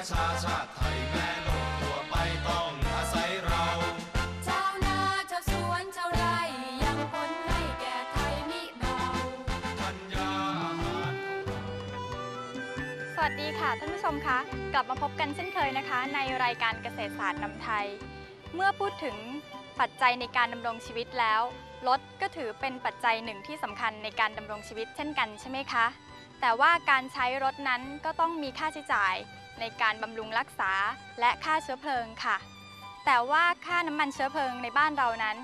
ประชาชาติไทยแม่โลกทั่วไปต้องอาศัยเรา ชาวนาชาวสวนชาวไร่ยังผลให้แก่ไทยมิเบาธัญญาอาหารสวัสดีค่ะท่านผู้ชมคะกลับมาพบกันเช่นเคยนะคะ ในรายการเกษตรศาสตร์นำไทย เมื่อพูดถึงปัจจัยในการดำรงชีวิตแล้วรถก็ถือเป็นปัจจัยหนึ่งที่สำคัญในการดำรงชีวิตเช่นกันใช่ไหมคะ แต่ว่าการใช้รถนั้นก็ต้องมีค่าใช้จ่าย ในการบำรุงรักษาและค่าเชื้อเพลิงค่ะ แต่ว่าค่าน้ำมันเชื้อเพลิงในบ้านเรานั้น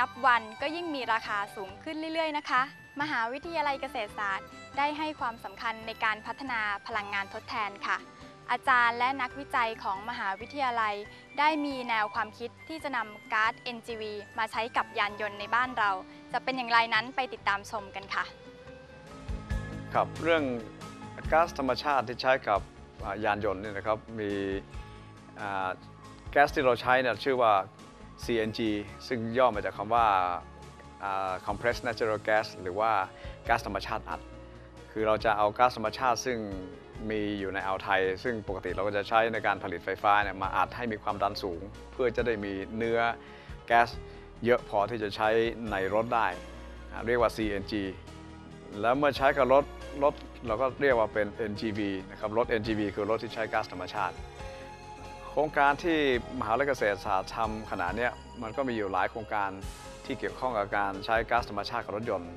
นับวันก็ยิ่งมีราคาสูงขึ้นเรื่อยๆ นะคะ มหาวิทยาลัยเกษตรศาสตร์ ได้ให้ความสำคัญในการพัฒนาพลังงานทดแทนค่ะ อาจารย์และนักวิจัยของมหาวิทยาลัย ได้มีแนวความคิดที่จะนำก๊าซ NGV มาใช้กับยานยนต์ในบ้านเรา จะเป็นอย่างไรนั้นไปติดตามชมกันค่ะ ครับเรื่องก๊าซธรรมชาติที่ใช้กับ ยานยนต์เนี่ยนะครับมีแก๊สที่เราใช้เนี่ยชื่อว่า CNG ซึ่งย่อมาจากคำว่า compressed natural gas หรือว่าก๊าซธรรมชาติอัด คือเราจะเอาก๊าซธรรมชาติซึ่งมีอยู่ในอ่าวไทย ซึ่งปกติเราก็จะใช้ในการผลิตไฟฟ้าเนี่ยมาอัดให้มีความดันสูง เพื่อจะได้มีเนื้อแก๊สเยอะพอที่จะใช้ในรถได้ เรียกว่า CNG แล้วเมื่อใช้กับรถ รถเราก็เรียกว่าเป็น NGV นะครับ รถ NGV คือรถที่ใช้ก๊าซธรรมชาติ โครงการที่มหาวิทยาลัยเกษตรศาสตร์ทำขณะเนี้มันก็มีอยู่หลายโครงการที่เกี่ยวข้องกับการใช้ก๊าซธรรมชาติกับรถยนต์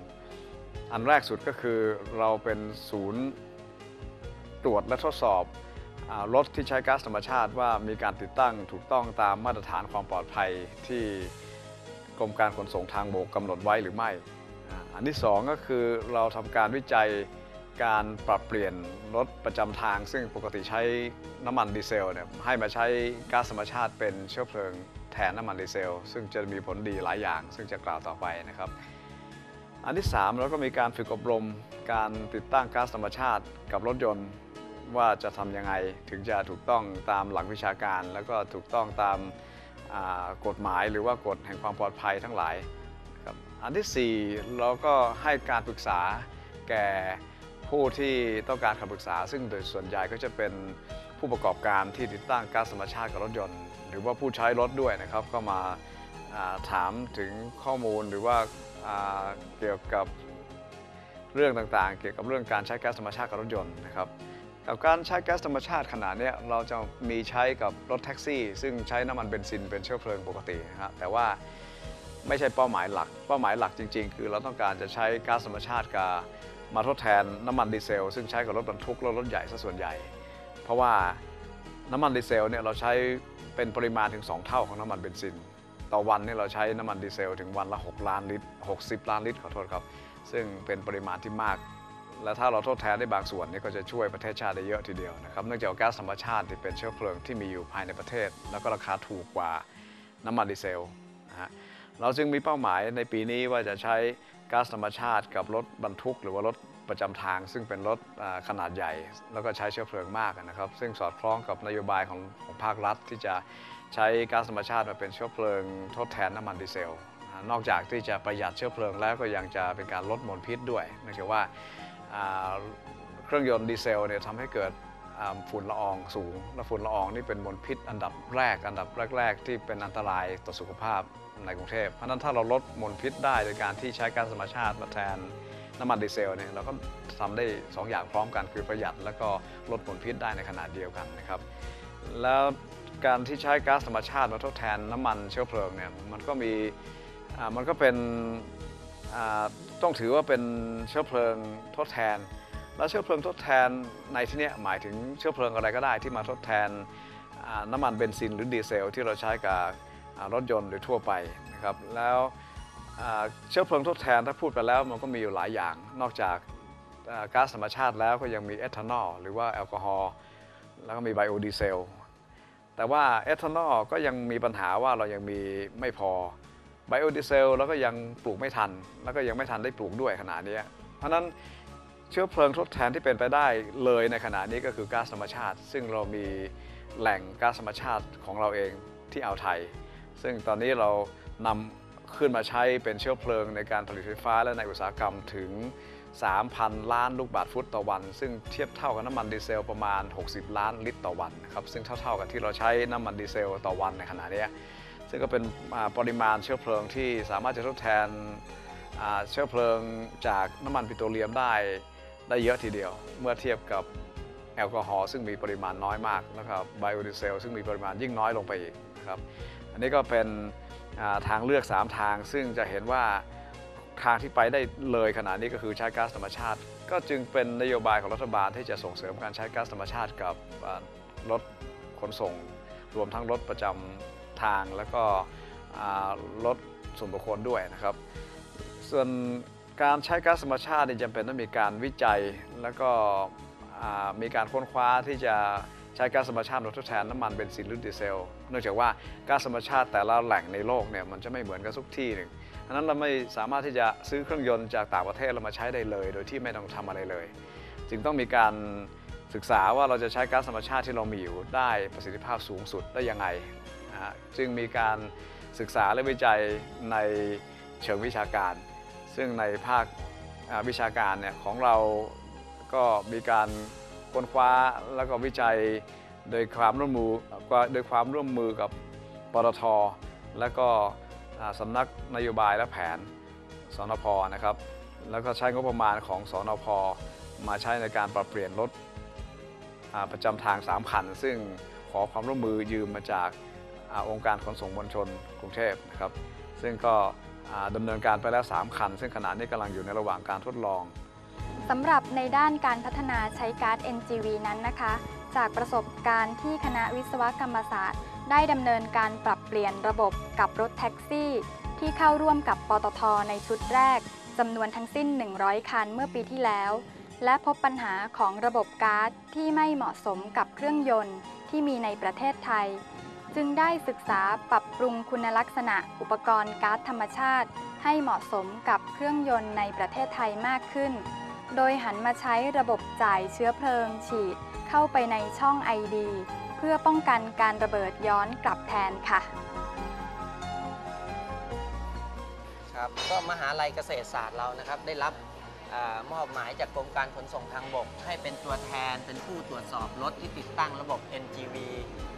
อันแรกสุดก็คือเราเป็นศูนย์ตรวจและทดสอบรถที่ใช้ก๊าซธรรมชาติว่ามีการติดตั้งถูกต้องตามมาตรฐานความปลอดภัยที่กรมการขนส่งทางบกกำหนดไว้หรือไม่ อันที่สองก็คือเราทำการวิจัย การปรับเปลี่ยนรถประจำทาง ซึ่งปกติใช้น้ำมันดีเซลเนี่ยให้มาใช้ก๊าซธรรมชาติเป็นเชื้อเพลิงแทนน้ำมันดีเซล ซึ่งจะมีผลดีหลายอย่าง ซึ่งจะกล่าวต่อไปนะครับ อันที่ 3 เราก็มีการฝึกอบรมการติดตั้งก๊าซธรรมชาติกับรถยนต์ว่าจะทำยังไงถึงจะถูกต้องตามหลักวิชาการ แล้วก็ถูกต้องตามกฎหมายหรือว่ากฎแห่งความปลอดภัยทั้งหลายครับอันที่ 4 เราก็ให้การปรึกษาแก่ ผู้ที่ต้องการคำปรึกษา ซึ่งโดยส่วนใหญ่ก็จะเป็นผู้ประกอบการที่ติดตั้งก๊าซธรรมชาติกับรถยนต์ หรือว่าผู้ใช้รถด้วยนะครับ ก็มาถามถึงข้อมูลหรือว่าเกี่ยวกับเรื่องต่างๆ เกี่ยวกับเรื่องการใช้ก๊าซธรรมชาติกับรถยนต์นะครับกับการใช้แก๊สธรรมชาติขนาดนี้เราจะมีใช้กับรถแท็กซี่ ซึ่งใช้น้ำมันเบนซินเป็นเชื้อเพลิงปกตินะครับแต่ว่าไม่ใช่เป้าหมายหลัก เป้าหมายหลักจริง ๆ คือเราต้องการจะใช้ก๊าซธรรมชาติกับ มาทดแทนน้ำมันดีเซล ซึ่งใช้กับรถบรรทุกและรถใหญ่ซะส่วนใหญ่ เพราะว่าน้ำมันดีเซลเนี่ยเราใช้เป็นปริมาณถึง 2 เท่าของน้ำมันเบนซิน ต่อวันเนี่ยเราใช้น้ำมันดีเซลถึงวันละ 6 ล้านลิตร 60 ล้านลิตรขอโทษครับ ซึ่งเป็นปริมาณที่มาก และถ้าเราทดแทนได้บางส่วนนี่ก็จะช่วยประเทศชาติได้เยอะทีเดียวนะครับเนื่องจากก๊าซธรรมชาติที่เป็นเชื้อเพลิงที่มีอยู่ภายในประเทศ แล้วก็ราคาถูกกว่าน้ำมันดีเซลนะฮะเราจึงมีเป้าหมายในปีนี้ว่าจะใช้ ก๊าซธรรมชาติกับรถบรรทุก หรือว่ารถประจำทาง ซึ่งเป็นรถขนาดใหญ่ แล้วก็ใช้เชื้อเพลิงมากนะครับ ซึ่งสอดคล้องกับนโยบายของของภาครัฐที่จะใช้ก๊าซธรรมชาติมาเป็นเชื้อเพลิงทดแทนน้ำมันดีเซล นอกจากที่จะประหยัดเชื้อเพลิงแล้วก็ยังจะเป็นการลดมลพิษด้วยเนื่องจากว่าเครื่องยนต์ดีเซลเนี่ยทำให้เกิด ฝุ่นละอองสูง และฝุ่นละอองนี่เป็นมลพิษอันดับแรก อันดับแรก ๆ ที่เป็นอันตรายต่อสุขภาพในกรุงเทพ เพราะนั้นถ้าเราลดมลพิษได้โดยการที่ใช้ก๊าซธรรมชาติมาแทนน้ำมันดีเซลเนี่ยเราก็ทำได้ 2 อย่างพร้อมกันคือประหยัด แล้วก็ลดมลพิษได้ในขนาดเดียวกันนะครับ แล้วการที่ใช้ก๊าซธรรมชาติมาทดแทนน้ำมันเชื้อเพลิงเนี่ยมันก็มีมันก็เป็นต้องถือว่าเป็นเชื้อเพลิงทดแทน แล้วเชื้อเพลิงทดแทนในที่นี้หมายถึงเชื้อเพลิงอะไรก็ได้ที่มาทดแทนน้ำมันเบนซินหรือดีเซลที่เราใช้กับรถยนต์หรือทั่วไปนะครับแล้วเชื้อเพลิงทดแทนถ้าพูดไปแล้วมันก็มีอยู่หลายอย่าง นอกจากก๊าซธรรมชาติแล้วก็ยังมีเอทานอลหรือว่าแอลกอฮอล์แล้วก็มีไบโอดีเซลแต่ว่าเอทานอลก็ยังมีปัญหาว่าเรายังมีไม่พอไบโอดีเซลแล้วก็ยังปลูกไม่ทัน แล้วก็ยังไม่ทันได้ปลูกด้วยขนาดนี้เพราะนั้น เชื้อเพลิงทดแทนที่เป็นไปได้เลยในขณะนี้ก็คือก๊าซธรรมชาติ ซึ่งเรามีแหล่งก๊าซธรรมชาติของเราเองที่อ่าวไทย ซึ่งตอนนี้เรานำขึ้นมาใช้เป็นเชื้อเพลิงในการผลิตไฟฟ้าและในอุตสาหกรรมถึง 3,000 ล้านลูกบาทฟุตต่อวัน ซึ่งเทียบเท่ากับน้ำมันดีเซลประมาณ 60 ล้านลิตรต่อวันครับซึ่งเท่าๆกับที่เราใช้น้ำมันดีเซลต่อวันในขณะนี้ซึ่งก็เป็นปริมาณเชื้อเพลิงที่สามารถจะทดแทนเชื้อเพลิงจากน้ำมันปิโตรเลียมได้ ได้เยอะทีเดียว เมื่อเทียบกับแอลกอฮอล์ซึ่งมีปริมาณน้อยมากแล้วก็ไบโอดีเซลซึ่งมีปริมาณยิ่งน้อยลงไปอีกนะครับอันนี้ก็เป็นทางเลือก 3 ทาง ซึ่งจะเห็นว่าทางที่ไปได้เลยขนาดนี้ก็คือใช้ก๊าซธรรมชาติ ก็จึงเป็นนโยบายของรัฐบาลที่จะส่งเสริมการใช้ก๊าซธรรมชาติกับรถขนส่ง รวมทั้งรถประจำทางแล้วก็รถส่วนบุคคลด้วยนะครับ ส่วน การใช้ก๊าซธรรมชาตินี่จำเป็นต้องมีการวิจัย แล้วก็มีการค้นคว้าที่จะใช้ก๊าซธรรมชาติมาทดแทนน้ำมันเบนซินหรือดีเซล เนื่องจากว่าก๊าซธรรมชาติแต่ละแหล่งในโลกเนี่ยมันจะไม่เหมือนกันทุกที่หนึ่งดังนั้นเราไม่สามารถที่จะซื้อเครื่องยนต์จากต่างประเทศเรามาใช้ได้เลย โดยที่ไม่ต้องทำอะไรเลย จึงต้องมีการศึกษาว่าเราจะใช้ก๊าซธรรมชาติที่เรามีอยู่ได้ประสิทธิภาพสูงสุดได้ยังไงนะจึงมีการศึกษาและวิจัยในเชิงวิชาการ ซึ่งในภาควิชาการเนี่ยของเราก็มีการค้นคว้าแล้วก็วิจัยโดยความร่วมมือโดยความร่วมมือกับปตท และก็สำนักนโยบายและแผนสนพนะครับ แล้วก็ใช้งบประมาณของสนพมาใช้ในการปรับเปลี่ยนรถประจำทาง3คันซึ่งขอความร่วมมือยืมมาจากอองค์การขนส่งมวลชนกรุงเทพนะครับ ซึ่งก็ ดำเนินการไปแล้ว 3 คัน ซึ่งขณะนี้กำลังอยู่ในระหว่างการทดลองสำหรับในด้านการพัฒนาใช้ก๊าซ NGV นั้นนะคะ จากประสบการณ์ที่คณะวิศวกรรมศาสตร์ ได้ดำเนินการปรับเปลี่ยนระบบกับรถแท็กซี่ ที่เข้าร่วมกับปตทในชุดแรกจำนวนทั้งสิ้น 100 คันเมื่อปีที่แล้ว และพบปัญหาของระบบก๊าซที่ไม่เหมาะสมกับเครื่องยนต์ที่มีในประเทศไทย จึงได้ศึกษาปรับปรุงคุณลักษณะอุปกรณ์ก๊าซธรรมชาติ ให้เหมาะสมกับเครื่องยนต์ในประเทศไทยมากขึ้น โดยหันมาใช้ระบบจ่ายเชื้อเพลิงฉีด เข้าไปในช่อง ID เพื่อป้องกันการระเบิดย้อนกลับแทนค่ะ ครับก็มหาลัยเกษตรศาสตร์เรานะครับได้รับ มอบหมายจากกรมการขนส่งทางบก ให้เป็นตัวแทนเป็นผู้ตรวจสอบรถที่ติดตั้งระบบ NGV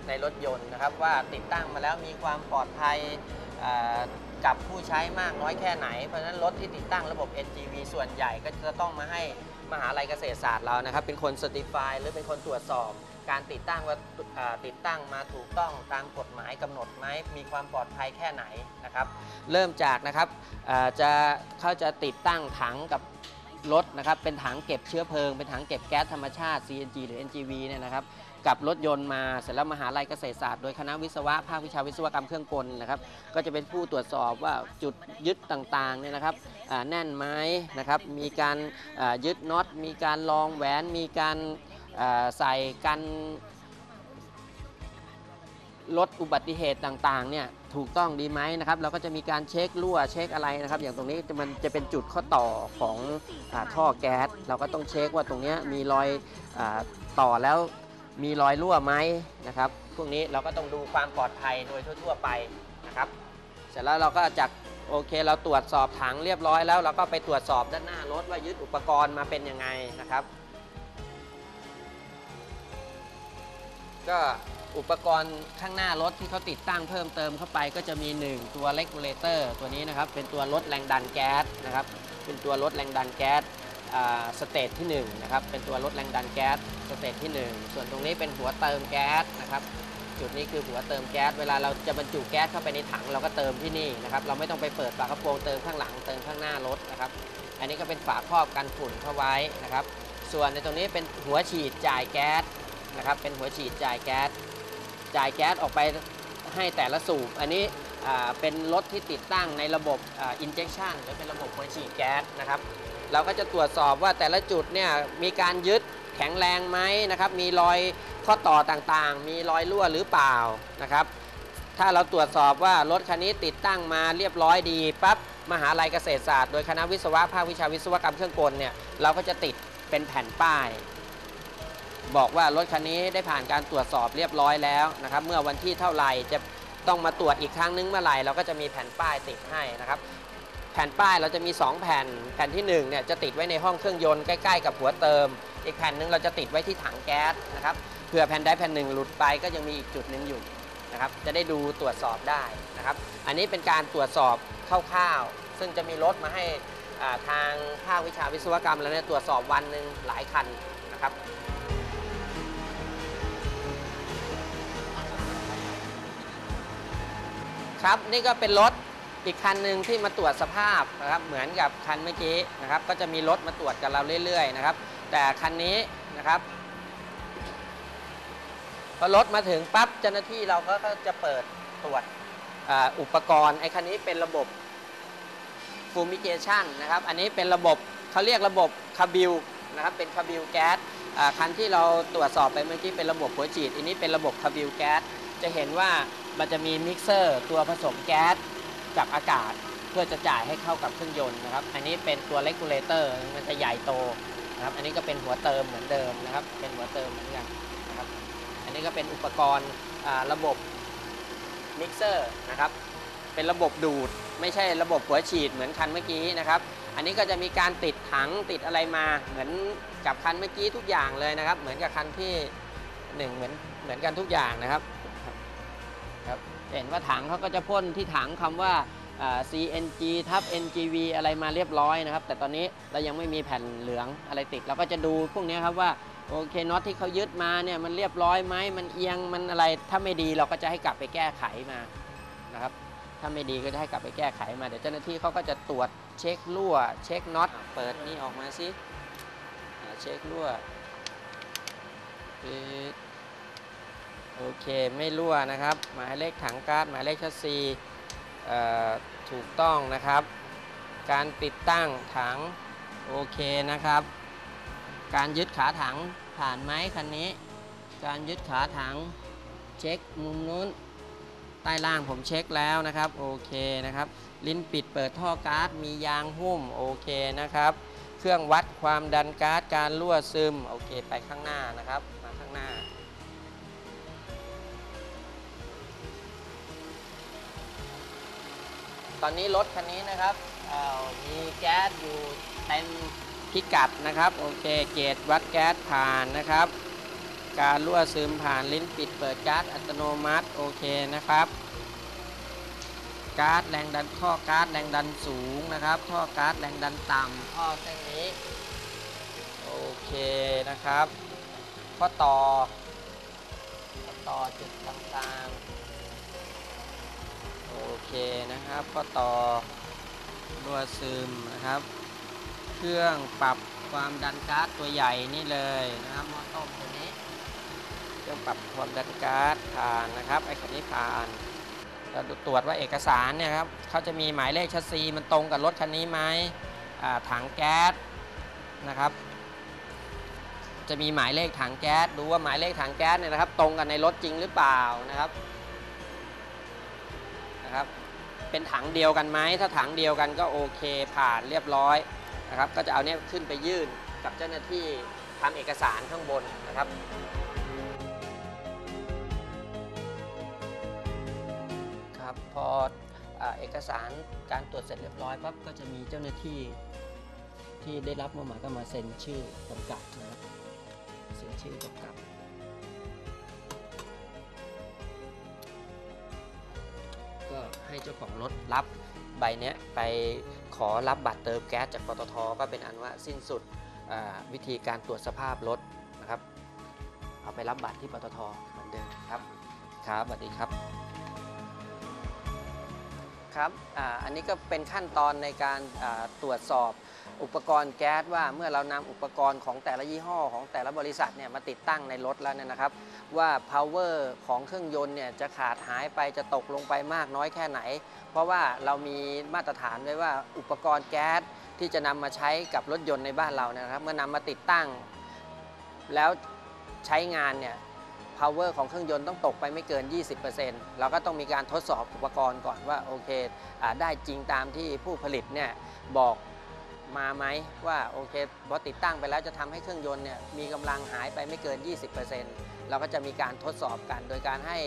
ในรถยนต์นะครับ ว่าติดตั้งมาแล้วมีความปลอดภัยกับผู้ใช้มากน้อยแค่ไหน เพราะฉะนั้นรถที่ติดตั้งระบบ NGV ส่วนใหญ่ก็จะต้องมาให้มหาลัยเกษตรศาสตร์เรานะครับ เป็นคนสติฟายหรือเป็นคนตรวจสอบ การติดตั้งว่าติดตั้งมาถูกต้องตามกฎหมายกำหนดไหมมีความปลอดภัยแค่ไหนนะครับ เริ่มจากนะครับจะเขาจะติดตั้งถังกับ รถนะครับเป็นถังเก็บเชื้อเพลิง เป็นถังเก็บแก๊สธรรมชาติ CNG หรือ NGV เนี่ยนะครับกับรถยนต์มาเสร็จแล้วมหาลัยเกษตรศาสตร์โดยคณะวิศวะภาควิชาวิศวกรรมเครื่องกลนะครับก็จะเป็นผู้ตรวจสอบว่าจุดยึดต่างๆเนี่ยนะครับแน่นไหมนะครับมีการยึดน็อตมีการลองแหวนมีการใส่กัน ลดอุบัติเหตุต่างๆเนี่ยถูกต้องดีไหมนะครับเราก็จะมีการเช็ครั่วเช็คอะไรนะครับ อย่างตรงนี้มันจะเป็นจุดข้อต่อของอท่อแก๊ส เราก็ต้องเช็คว่าตรงนี้มีรอยอต่อแล้วมีรอยรั่วไหมนะครับพวกนี้เราก็ต้องดูความปลอดภัยโดยทั่ว ๆ ไปนะครับ เสร็จแล้วเราก็จากโอเค เราตรวจสอบถังเรียบร้อยแล้วเราก็ไปตรวจสอบด้านหน้ารถว่ายึดอุปกรณ์มาเป็นยังไงนะครับ ก็ อุปกรณ์ข้างหน้ารถที่เขาติดตั้งเพิ่มเติมเข้าไปก็จะมี 1 ตัวเลกูเลเตอร์ตัวนี้นะครับ เป็นตัวลดแรงดันแก๊สนะครับ เป็นตัวลดแรงดันแก๊สสเตจที่1นะครับ เป็นตัวลดแรงดันแก๊สสเตจที่ 1 ส่วนตรงนี้เป็นหัวเติมแก๊สนะครับ จุดนี้คือหัวเติมแก๊ส เวลาเราจะบรรจุแก๊สเข้าไปในถังเราก็เติมที่นี่นะครับ เราไม่ต้องไปเปิดฝากระโปรงเติมข้างหลังเติมข้างหน้ารถนะครับ อันนี้ก็เป็นฝาครอบกันฝุ่นเข้าไว้นะครับ ส่วนในตรงนี้เป็นหัวฉีดจ่ายแก๊สนะครับ เป็นหัวฉีดจ่ายแก๊ส จ่ายแก๊สออกไปให้แต่ละสูบ อันนี้เป็นรถที่ติดตั้งในระบบ injection หรือเป็นระบบหัวฉีดแก๊สนะครับเราก็จะตรวจสอบว่าแต่ละจุดเนี่ยมีการยึดแข็งแรงไหมนะครับมีรอยข้อต่อต่างๆ มีรอยรั่วหรือเปล่านะครับถ้าเราตรวจสอบว่ารถคันนี้ติดตั้งมาเรียบร้อยดีปั๊บมหาลัยเกษตรศาสตร์โดยคณะวิศวะภาควิชาวิศวกรรมเครื่องกลเนี่ยเราก็จะติดเป็นแผ่นป้าย บอกว่ารถคันนี้ได้ผ่านการตรวจสอบเรียบร้อยแล้วนะครับ เมื่อวันที่เท่าไหร่จะต้องมาตรวจอีกครั้งนึงเมื่อไหร่เราก็จะมีแผ่นป้ายติดให้นะครับ แผ่นป้ายเราจะมี 2 แผ่นแผ่นที่1เนี่ยจะติดไว้ในห้องเครื่องยนต์ใกล้ๆกับหัวเติม อีกแผ่นหนึ่งเราจะติดไว้ที่ถังแก๊สนะครับเผื่อแผ่นใดแผ่นหนึ่งหลุดไปก็ยังมีอีกจุดหนึ่งอยู่นะครับจะได้ดูตรวจสอบได้นะครับ อันนี้เป็นการตรวจสอบคร่าวๆซึ่งจะมีรถมาให้ทางภาควิชาวิศวกรรมแล้วเนี่ยตรวจสอบวันหนึ่งหลายคันนะครับ ครับนี่ก็เป็นรถอีกคันหนึ่งที่มาตรวจสภาพนะครับเหมือนกับคันเมื่อกี้นะครับก็จะมีรถมาตรวจกับเราเรื่อยๆนะครับแต่คันนี้นะครับพอรถมาถึงปั๊บเจ้าหน้าที่เราก็จะเปิดตรวจออุปกรณ์ไอ้คันนี้เป็นระบบ fumigation นะครับอันนี้เป็นระบบเขาเรียกระบบคาบิลนะครับเป็นคาบิลแก๊สคันที่เราตรวจสอบไปเมื่อกี้เป็นระบบหัวฉีดอันนี้เป็นระบบคาบิลแก๊สจะเห็นว่า มันจะมีมิกเซอร์ตัวผสมแก๊สกับอากาศ เพื่อจะจ่ายให้เข้ากับเครื่องยนต์นะครับ อันนี้เป็นตัวเลกูลเลเตอร์มันจะใหญ่โตนะครับ อันนี้ก็เป็นหัวเติมเหมือนเดิมนะครับ เป็นหัวเติมเหมือนกันนะครับ อันนี้ก็เป็นอุปกรณ์ระบบมิกเซอร์นะครับ เป็นระบบดูด ไม่ใช่ระบบหัวฉีดเหมือนคันเมื่อกี้นะครับ อันนี้ก็จะมีการติดถังติดอะไรมาเหมือนกับคันเมื่อกี้ทุกอย่างเลยนะครับ เหมือนกับคันที่หนึ่งเหมือนเหมือนกันทุกอย่างนะครับ ครับเห็นว่าถังเขาก็จะพ่นที่ถังคำว่าอ่า CNG ทับ NGV อะไรมาเรียบร้อยนะครับ แต่ตอนนี้เรายังไม่มีแผ่นเหลืองอะไรติด เราก็จะดูพวกนี้ครับว่าโอเคน็อตที่เขายึดมาเนี่ยมันเรียบร้อยไหมมันเอียงมันอะไรถ้าไม่ดีเราก็จะให้กลับไปแก้ไขมานะครับถ้าไม่ดีก็จะให้กลับไปแก้ไขมาเดี๋ยวเจ้าหน้าที่เขาก็จะตรวจเช็ครั่ว เช็คน็อตเปิดนี่ออกมาสิเช็ครั่วปิด โอเคไม่รั่วนะครับ หมายเลขถังก๊าซหมายเลขชัสซีถูกต้องนะครับ การติดตั้งถังโอเคนะครับ การยึดขาถังผ่านไหมคันนี้ การยึดขาถังเช็คมุมนู้นใต้ล่างผมเช็คแล้วนะครับโอเคนะครับ ลิ้นปิดเปิดท่อก๊าซมียางหุ้มโอเคนะครับ เครื่องวัดความดันก๊าซการรั่วซึมโอเคไปข้างหน้านะครับ มาข้างหน้า ตอนนี้รถคันนี้นะครับมีแก๊สอยู่เต็มพิกัดนะครับโอเคเกจวัดแก๊สผ่านนะครับ การรั่วซึมผ่านลิ้นปิดเปิดก๊าซอัตโนมัติโอเคนะครับก๊าซแรงดันท่อก๊าซแรงดันสูงนะครับ ท่อก๊าซแรงดันต่ำท่อเส้นนี้โอเคนะครับข้อต่อข้อต่อจุดต่างๆ โอเคนะครับข้อต่อรั่วซึมนะครับ เครื่องปรับความดันก๊าซตัวใหญ่นี่เลยนะครับมอต้มตัวนี้ เครื่องปรับความดันก๊าซผ่านนะครับไอ้คันนี้ผ่านเราตรวจว่าเอกสารเนี่ยครับเขาจะมีหมายเลขชัสซีมันตรงกับรถคันนี้ไหมถังแก๊สนะครับจะมีหมายเลขถังแก๊สดูว่าหมายเลขถังแก๊สเนี่ยนะครับ ตรงกันในรถจริงหรือเปล่านะครับ นะครับ เป็นถังเดียวกันไหมถ้าถังเดียวกันก็โอเคผ่านเรียบร้อยนะครับ ก็จะเอาเนี่ยขึ้นไปยื่นกับเจ้าหน้าที่ทำเอกสารข้างบนนะครับครับพออเอกสารการตรวจเสร็จเรียบร้อยปั๊บก็จะมีเจ้าหน้าที่ที่ได้รับมอบหมายก็มาเซ็นชื่อกำกับนะครับเซ็นชื่อกำกับ ก็ให้เจ้าของรถรับใบเนี้ยไปขอรับบัตรเติมแก๊สจากปตทก็เป็นอันว่าสิ้นสุดวิธีการตรวจสภาพรถนะครับ เอาไปรับบัตรที่ปตทเหมือนเดิมครับ ครับสวัสดีครับ ครับออันนี้ก็เป็นขั้นตอนในการตรวจสอบอุปกรณ์แก๊สว่าเมื่อเรานำอุปกรณ์ของแต่ละยี่ห้อของแต่ละบริษัทเนี่ยมาติดตั้งในรถแล้วเนี่ยนะครับ ว่า power ของเครื่องยนต์เนี่ยจะขาดหายไปจะตกลงไปมากน้อยแค่ไหน เพราะว่าเรามีมาตรฐานไว้ว่าอุปกรณ์แก๊สที่จะนำมาใช้กับรถยนต์ในบ้านเราเนยนะครับ เมื่อนำมาติดตั้ง แล้วใช้งานเนี่ย power ของเครื่องยนต์ต้องตกไปไม่เกิน 20%เราก็ต้องมีการทดสอบอุปกรณ์ก่อนว่าโอเคอได้จริงตามที่ผู้ผลิตเนี่ยบอกมาไหมว่าโอเคพอติดตั้งไปแล้วจะทำให้เครื่องยนต์เนี่ยมีกำลังหายไปไม่เกิน 20%เราก็จะมีการทดสอบกัน โดยการให้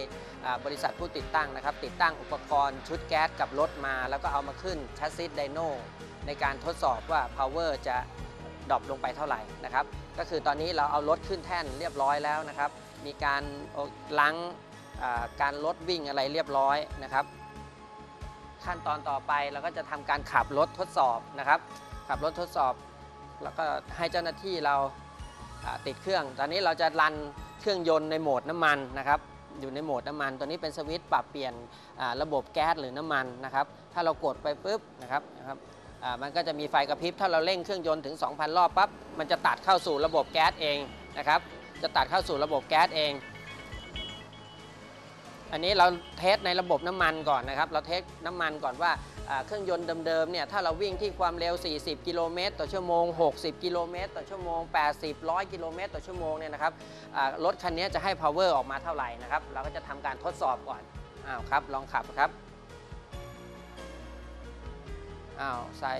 บริษัทผู้ติดตั้งนะครับ ติดตั้งอุปกรณ์ชุดแก๊สกับรถมา แล้วก็เอามาขึ้นชัสซิสไดโนในการทดสอบว่า power จะดรอปลงไปเท่าไหร่นะครับ ก็คือตอนนี้เราเอารถขึ้นแท่นเรียบร้อยแล้วนะครับ มีการล้างการรถวิ่งอะไรเรียบร้อยนะครับ ขั้นตอนต่อไปเราก็จะทำการขับรถทดสอบนะครับ ขับรถทดสอบ แล้วก็ให้เจ้าหน้าที่เราาติดเครื่อง ตอนนี้เราจะรันเครื่องยนต์ในโหมดน้ำมันนะครับ อยู่ในโหมดน้ำมัน ตัวนี้เป็นสวิตช์ปรับเปลี่ยนระบบแก๊สหรือน้ำมันนะครับ ถ้าเรากดไปปุ๊บนะครับนะครับมันก็จะมีไฟกระพริบ ถ้าเราเร่งเครื่องยนต์ถึง 2,000 รอบปั๊บ มันจะตัดเข้าสู่ระบบแก๊สเองนะครับ จะตัดเข้าสู่ระบบแก๊สเอง อันนี้เราเทสในระบบน้ำมันก่อนนะครับ เราเทสน้ำมันก่อนว่าเครื่องยนต์เดิมๆเนี่ยถ้าเราวิ่งที่ความเร็ว 40 กิโลเมตรต่อชั่วโมง 60 กิโลเมตรต่อชั่วโมง 80 100 กิโลเมตรต่อชั่วโมงเนี่ยนะครับรถคันนี้จะให้ power ออกมาเท่าไหร่นะครับ เราก็จะทำการทดสอบก่อนอ้าวครับ ลองขับครับอ้าวใส่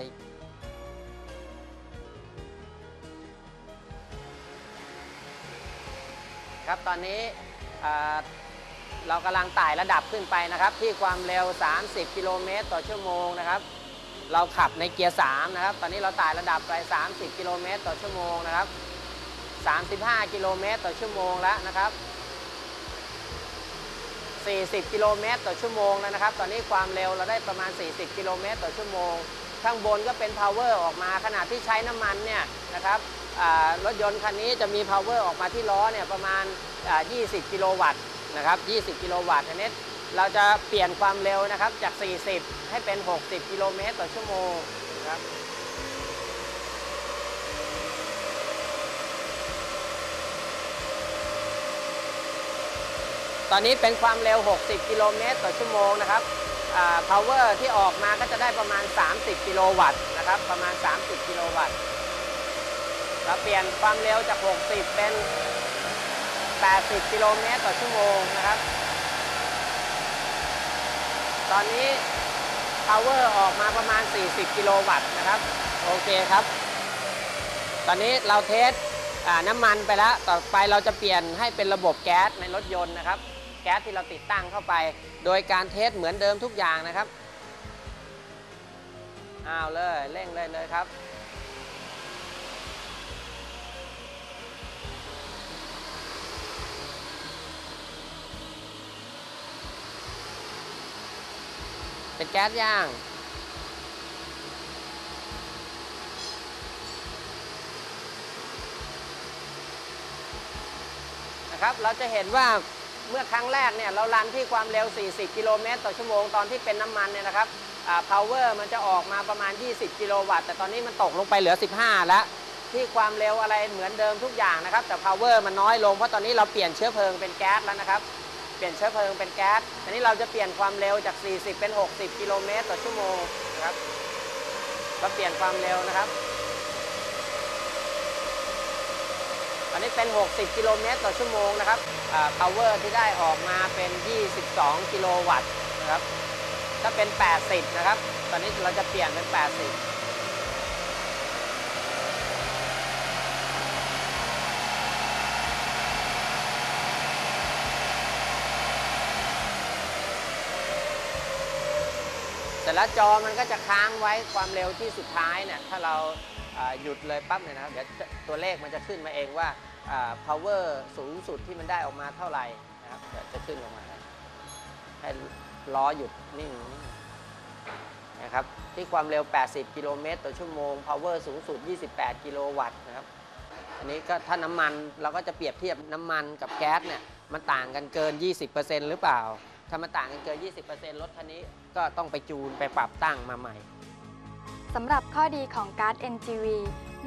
ครับตอนนี้เรากำลังไต่ระดับขึ้นไปนะครับ ที่ความเร็ว 30 กิโลเมตรต่อชั่วโมงนะครับ เราขับในเกียร์3นะครับ ตอนนี้เราไต่ระดับไป 30 กิโลเมตรต่อชั่วโมงนะครับ 35 กิโลเมตรต่อชั่วโมงแล้วนะครับ 40 กิโลเมตรต่อชั่วโมงแล้วนะครับ ตอนนี้ความเร็วเราได้ประมาณ 40 กิโลเมตรต่อชั่วโมง ข้างบนก็เป็น power ออกมาขณะที่ใช้น้ำมันเนี่ยนะครับรถยนต์คันนี้จะมี power ออกมาที่ล้อเนี่ยประมาณ 20 กิโลวัตต์นะครับ20 กิโลวัตต์อันนี้เราจะเปลี่ยนความเร็วนะครับจาก 40 ให้เป็น 60 กิโลเมตรต่อชั่วโมงครับตอนนี้เป็นความเร็ว 60 กิโลเมตรต่อชั่วโมงนะครับ power ที่ออกมาก็จะได้ประมาณ 30 กิโลวัตต์นะครับ ประมาณ 30 กิโลวัตต์เราเปลี่ยนความเร็วจาก 60 เป็น 80 กิโลเมตรต่อชั่วโมงนะครับ ตอนนี้ power ออกมาประมาณ 40 กิโลวัตต์นะครับ โอเคครับ ตอนนี้เราเทส่น้ำมันไปแล้ว ต่อไปเราจะเปลี่ยนให้เป็นระบบแก๊สในรถยนต์นะครับ แก๊สที่เราติดตั้งเข้าไป โดยการเทสเหมือนเดิมทุกอย่างนะครับอ้าวเลยเร่งเลยเลยครับเป็นแก๊สย่าง นะครับ เราจะเห็นว่า เมื่อครั้งแรกเนี่ยเรารันที่ความเร็ว 40 กิโลเมตรต่อชั่วโมงตอนที่เป็นน้ำมันเนี่ยนะครับอ่า power มันจะออกมาประมาณ 20 กิโลวัตต์ แต่ตอนนี้มันตกลงไปเหลือ 15 แล้ว ที่ความเร็วอะไรเหมือนเดิมทุกอย่างนะครับ แต่ power มันน้อยลง เพราะตอนนี้เราเปลี่ยนเชื้อเพลิงเป็นแก๊สแล้วนะครับ เปลี่ยนเชื้อเพลิงเป็นแก๊สอันนี้เราจะเปลี่ยนความเร็วจาก 40 เป็น 60 กิโลเมตรต่อชั่วโมงนะครับก็เปลี่ยนความเร็วนะครับ อันนี้เป็น 60 กิโลเมตรต่อชั่วโมงนะครับอ่า power ที่ได้ออกมาเป็น 22 กิโลวัตต์นะครับ ถ้าเป็น 80 นะครับ ตอนนี้เราจะเปลี่ยนเป็น 80เสร็จแล้วจอมันก็จะค้างไว้ความเร็วที่สุดท้ายเนี่ยถ้าเรา หยุดเลยปั๊บเนี่ยนะครับเดี๋ยวตัวเลขมันจะขึ้นมาเองว่าอ่า power สูงสุดที่มันได้ออกมาเท่าไหร่นะครับเดี๋ยวจะขึ้นออกมาให้ล้อหยุดนิ่งนะครับที่ความเร็ว 80 กิโลเมตรต่อชั่วโมง power สูงสุด 28 กิโลวัตต์นะครับอันนี้ก็ถ้าน้ำมันเราก็จะเปรียบเทียบน้ำมันกับแก๊สเนี่ยมันต่างกันเกิน 20%หรือเปล่า ถ้ามันต่างกันเกิน 20%รถคันนี้ก็ต้องไปจูนไปปรับตั้งมาใหม่ สำหรับข้อดีของก๊าซ NGV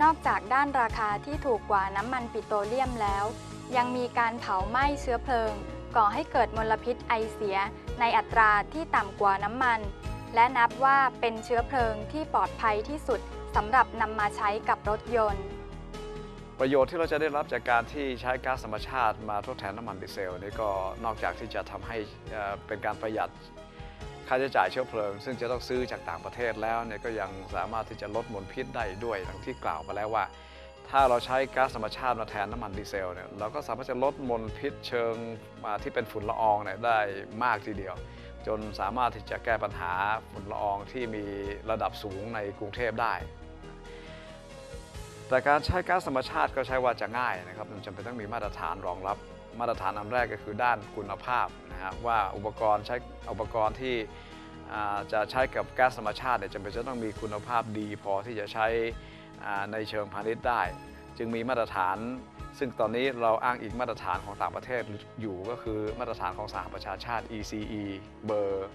นอกจากด้านราคาที่ถูกกว่าน้ำมันปิโตรเลียมแล้ว ยังมีการเผาไหม้เชื้อเพลิง ก่อให้เกิดมลพิษไอเสีย ในอัตราที่ต่ำกว่าน้ำมัน และนับว่าเป็นเชื้อเพลิงที่ปลอดภัยที่สุดสำหรับนำมาใช้กับรถยนต์ ประโยชน์ที่เราจะได้รับจากการที่ใช้ก๊าซธรรมชาติมาทดแทนน้ำมันดีเซลนี่ก็นอกจากที่จะทำให้เอ่อเป็นการประหยัด ค่าใช้จ่ายเชื้อเพลิง ซึ่งจะต้องซื้อจากต่างประเทศแล้วเนี่ยก็ยังสามารถที่จะลดมลพิษได้ด้วยดังที่กล่าวมาแล้วว่า ถ้าเราใช้ก๊าซธรรมชาติมาแทนน้ำมันดีเซลเนี่ยเราก็สามารถจะลดมลพิษเชิงมาที่เป็นฝุ่นละอองเนี่ยได้มากทีเดียว จนสามารถที่จะแก้ปัญหาฝุ่นละอองที่มีระดับสูงในกรุงเทพได้แต่การใช้ก๊าซธรรมชาติก็ใช้ว่าจะง่ายนะครับมันจำเป็นต้องมีมาตรฐานรองรับ มาตรฐานอันแรกก็คือด้านคุณภาพนะฮะว่าอุปกรณ์ใช้อุปกรณ์ที่จะใช้กับก๊าซธรรมชาติเนี่ยจำเป็นจะต้องมีคุณภาพดีพอที่จะใช้ในเชิงพาณิชย์ได้ จึงมีมาตรฐาน ซึ่งตอนนี้เราอ้างอีกมาตรฐานของต่างประเทศอยู่ก็คือมาตรฐานของสหประชาชาติ ECE เบอร์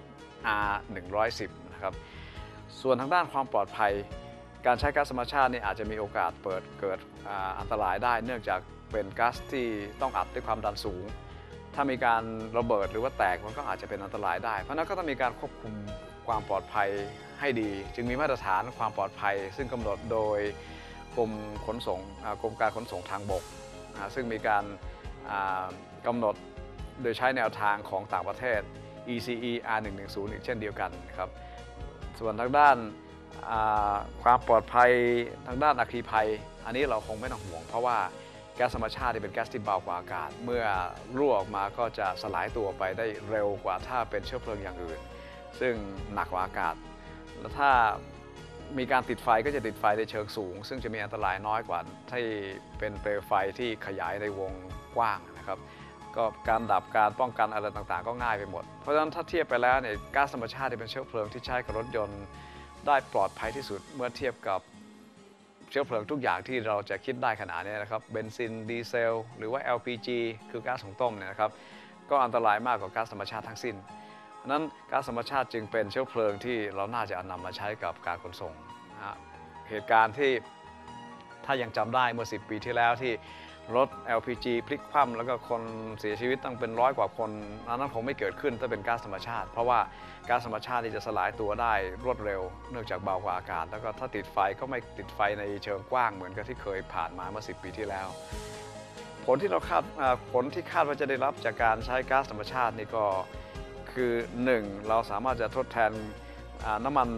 R 110นะครับส่วนทางด้านความปลอดภัย การใช้ก๊าซธรรมชาตินี่อาจจะมีโอกาสเปิดเกิดอันตรายได้เนื่องจาก เป็นก๊าซที่ต้องอัดด้วยความดันสูง ถ้ามีการระเบิดหรือว่าแตกมันก็อาจจะเป็นอันตรายได้ เพราะนั้นก็ต้องมีการควบคุมความปลอดภัยให้ดี จึงมีมาตรฐานความปลอดภัย ซึ่งกำหนดโดยกรมขนส่งกรมการขนส่งทางบก ซึ่งมีการอ่ากำหนดโดยใช้แนวทางของต่างประเทศ ECE R110 อีกเช่นเดียวกันครับ ส่วนทางด้านความปลอดภัยทางด้านอัคคีภัย อันนี้เราคงไม่ต้องห่วง เพราะว่า แก๊สธรรมชาติที่เป็นแก๊สที่เบากว่าอากาศ เมื่อรั่วออกมาก็จะสลายตัวไปได้เร็วกว่าถ้าเป็นเชื้อเพลิงอย่างอื่น ซึ่งหนักกว่าอากาศ แล้วถ้ามีการติดไฟก็จะติดไฟในเชิงสูง ซึ่งจะมีอันตรายน้อยกว่าที่เป็นเปลวไฟที่ขยายในวงกว้างนะครับก็การดับการป้องกันอะไรต่างๆ ก็ง่ายไปหมด เพราะฉะนั้นถ้าเทียบไปแล้วเนี่ยก๊าซธรรมชาติที่เป็นเชื้อเพลิงที่ใช้กับรถยนต์ ได้ปลอดภัยที่สุดเมื่อเทียบกับ เชื้อเพลิงทุกอย่างที่เราจะคิดได้ขนาดนี้นะครับเบนซินดีเซล หรือว่า LPG คือก๊าซหุงต้มเนี่ยนะครับก็อันตรายมากกว่าก๊าซธรรมชาติทั้งสิ้นเพราะนั้นก๊าซธรรมชาติจึงเป็นเชื้อเพลิงที่เราน่าจะนำมาใช้กับการขนส่งนะเหตุการณ์ที่ถ้ายังจำได้เมื่อ 10 ปีที่แล้วที่ รถ LPG พลิกคว่ำแล้วก็คนเสียชีวิตตั้งเป็นร้อยกว่าคนนั้นคงไม่เกิดขึ้นถ้าเป็นก๊าซธรรมชาติ เพราะว่าก๊าซธรรมชาติที่จะสลายตัวได้รวดเร็ว เนื่องจากเบากว่าอากาศ แล้วก็ถ้าติดไฟก็ไม่ติดไฟในเชิงกว้างเหมือนกับที่เคยผ่านมาเมื่อ 10 ปีที่แล้ว ผลที่เราคาดผลที่คาดว่าจะได้รับจากการใช้ก๊าซธรรมชาตินี่ก็คือ 1. เราสามารถจะทดแทนน้ำมัน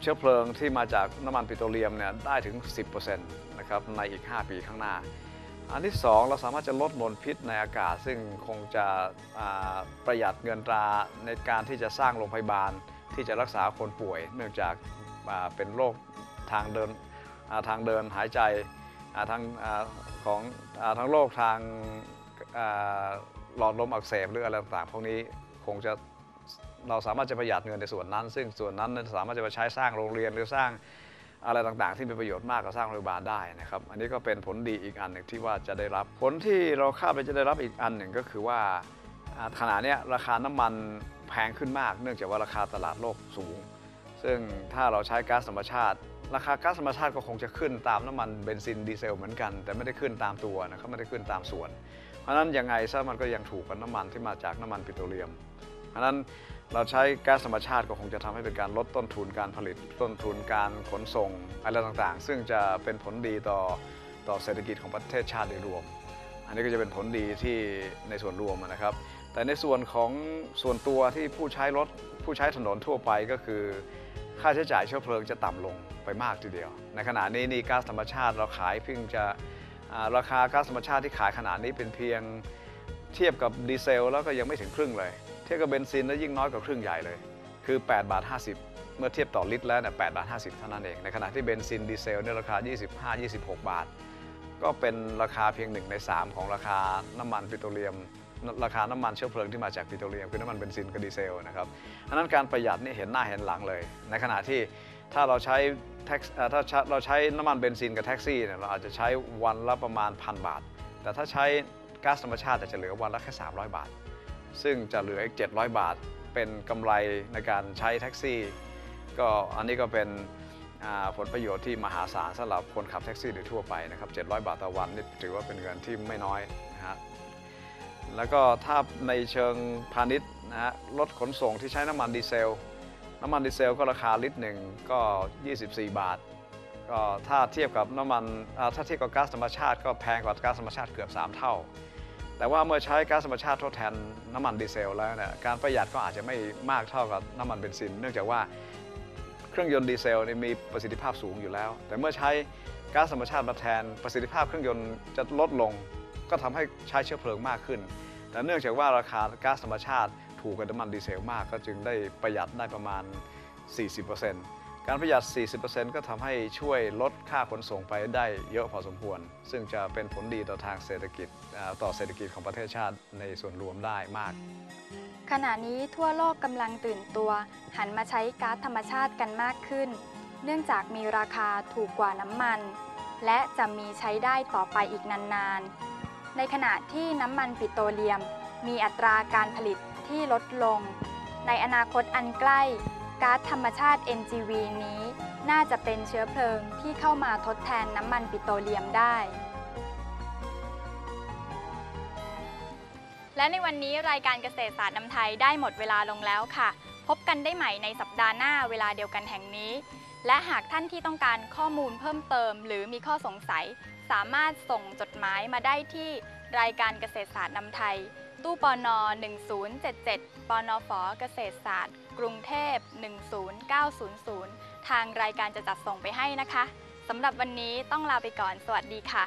เชื้อเพลิงที่มาจากน้ำมันปิโตรเลียมเนี่ยได้ถึง 10%นะครับในอีก 5 ปีข้างหน้า อันที่ 2 เราสามารถจะลดมลพิษในอากาศ ซึ่งคงจะประหยัดเงินตราในการที่จะสร้างโรงพยาบาล ที่จะรักษาคนป่วย เนื่องจากาเป็นโรคทางเดินาทางเดินหายใจทางาของอาทั้งโรคทางหลอดลมอักเสบหรืออะไรต่างๆพวกนี้คงจะเราสามารถจะประหยัดเงินในส่วนนั้น ซึ่งส่วนนั้นสามารถจะไปใช้สร้างโรงเรียนหรือสร้าง อะไรต่างๆ ที่มีประโยชน์มากกับสร้างโรงพยาบาลได้นะครับ อันนี้ก็เป็นผลดีอีกอันหนึ่งที่ว่าจะได้รับ ผลที่เราคาดว่าจะได้รับอีกอันหนึ่งก็คือว่าขณะนี้ราคาน้ำมันแพงขึ้นมาก เนื่องจากว่าราคาตลาดโลกสูง ซึ่งถ้าเราใช้ก๊าซธรรมชาติ ราคาก๊าซธรรมชาติก็คงจะขึ้นตามน้ำมันเบนซินดีเซลเหมือนกัน แต่ไม่ได้ขึ้นตามตัวนะครับไม่ได้ขึ้นตามส่วน เพราะฉะนั้นยังไงซะมันก็ยังถูกกว่าน้ำมันที่มาจากน้ำมันปิโตรเลียม เพราะฉะนั้น เราใช้แก๊าซธรรมชาติก็คงจะทำให้เป็นการลดต้นทุนการผลิต ต้นทุนการขนส่งอะไรต่างๆ ซึ่งจะเป็นผลดีต่อต่อเศรษฐกิจของประเทศชาติโดยรวม อันนี้ก็จะเป็นผลดีที่ในส่วนรวมนะครับ แต่ในส่วนของส่วนตัวที่ผู้ใช้รถผู้ใช้ถนนทั่วไปก็คือ ค่าใช้จ่ายเชื้อเพลิงจะต่ำลงไปมากทีเดียว ในขณะนี้นี่ก๊าซธรรมชาติเราขายเพียงจะราคาก๊าซธรรมชาติที่ขายขนาดนี้เป็นเพียงเทียบกับดีเซล แล้วก็ยังไม่ถึงครึ่งเลย ทียบกับเบนซินแล้วยิ่งน้อยกว่าครึ่งใหญ่เลย คือ 8 บาท 50 เมื่อเทียบต่อลิตรแล้วเนี่ย8บาท 50 เท่านั้นเอง ในขณะที่เบนซินดีเซลเนี่ยราคา 25-26 บาท ก็เป็นราคาเพียง1ใน 3 ของราคาน้ำมันปิโตรเลียม ราคาน้ำมันเชื้อเพลิงที่มาจากปิโตรเลียมคือน้ำมันเบนซินกับดีเซลนะครับอันนั้นการประหยัดนี่เห็นหน้าเห็นหลังเลย ในขณะที่ถ้าเราใช้แท็กถ้าเราใช้น้ำมันเบนซินกับแท็กซี่เนี่ยเราอาจจะใช้วันละประมาณพันบาท แต่ถ้าใช้ก๊าซธรรมชาติจะเหลือวันละแค่ 300 บาท ซึ่งจะเหลืออีก 700 บาท เป็นกำไรในการใช้แท็กซี่ ก็อันนี้ก็เป็นผลประโยชน์ที่มหาศาลสำหรับคนขับแท็กซี่โดยทั่วไปนะครับ 700 บาทต่อวันนี่ถือว่าเป็นเงินที่ไม่น้อยนะฮะแล้วก็ถ้าในเชิงพาณิชย์นะฮะรถขนส่งที่ใช้น้ำมันดีเซล น้ำมันดีเซลก็ราคาลิตรหนึ่งก็ 24 บาท ก็ถ้าเทียบกับน้ำมันถ้าเทียบกับก๊าซธรรมชาติ ก็แพงกว่าก๊าซธรรมชาติเกือบ 3 เท่า แต่ว่าเมื่อใช้ก๊าซธรรมชาติทดแทนน้ำมันดีเซลแล้วเนี่ยการประหยัดก็อาจจะไม่มากเท่ากับน้ำมันเบนซิน เนื่องจากว่าเครื่องยนต์ดีเซลนี่มีประสิทธิภาพสูงอยู่แล้ว แต่เมื่อใช้ก๊าซธรรมชาติมาแทนประสิทธิภาพเครื่องยนต์จะลดลง ก็ทำให้ใช้เชื้อเพลิงมากขึ้น แต่เนื่องจากว่าราคาก๊าซธรรมชาติถูกกว่าน้ำมันดีเซลมาก ก็จึงได้ประหยัดได้ประมาณ 40%การประหยัด 40%ก็ทำให้ช่วยลดค่าขนส่งไปได้เยอะพอสมควร ซึ่งจะเป็นผลดีต่อทางเศรษฐกิจ ต่อเศรษฐกิจของประเทศชาติในส่วนรวมได้มาก ขณะนี้ทั่วโลกกำลังตื่นตัว หันมาใช้ก๊าซธรรมชาติกันมากขึ้น เนื่องจากมีราคาถูกกว่าน้ำมัน และจะมีใช้ได้ต่อไปอีกนานๆ ในขณะที่น้ำมันปิโตรเลียม มีอัตราการผลิตที่ลดลง ในอนาคตอันใกล้ก๊าซธรรมชาติ NGV นี้ น่าจะเป็นเชื้อเพลิงที่เข้ามาทดแทนน้ำมันปิโตรเลียมได้ และในวันนี้รายการเกษตรศาสตร์นำไทยได้หมดเวลาลงแล้วค่ะ พบกันได้ใหม่ในสัปดาห์หน้าเวลาเดียวกันแห่งนี้ และหากท่านที่ต้องการข้อมูลเพิ่มเติม หรือมีข้อสงสัย สามารถส่งจดหมายมาได้ที่รายการเกษตรศาสตร์นำไทย ตู้ปอนอ1077ปอนอฝอเกษตรศาสตร์ กรุงเทพ 10900 ทางรายการจะจัดส่งไปให้นะคะสำหรับวันนี้ต้องลาไปก่อน สวัสดีค่ะ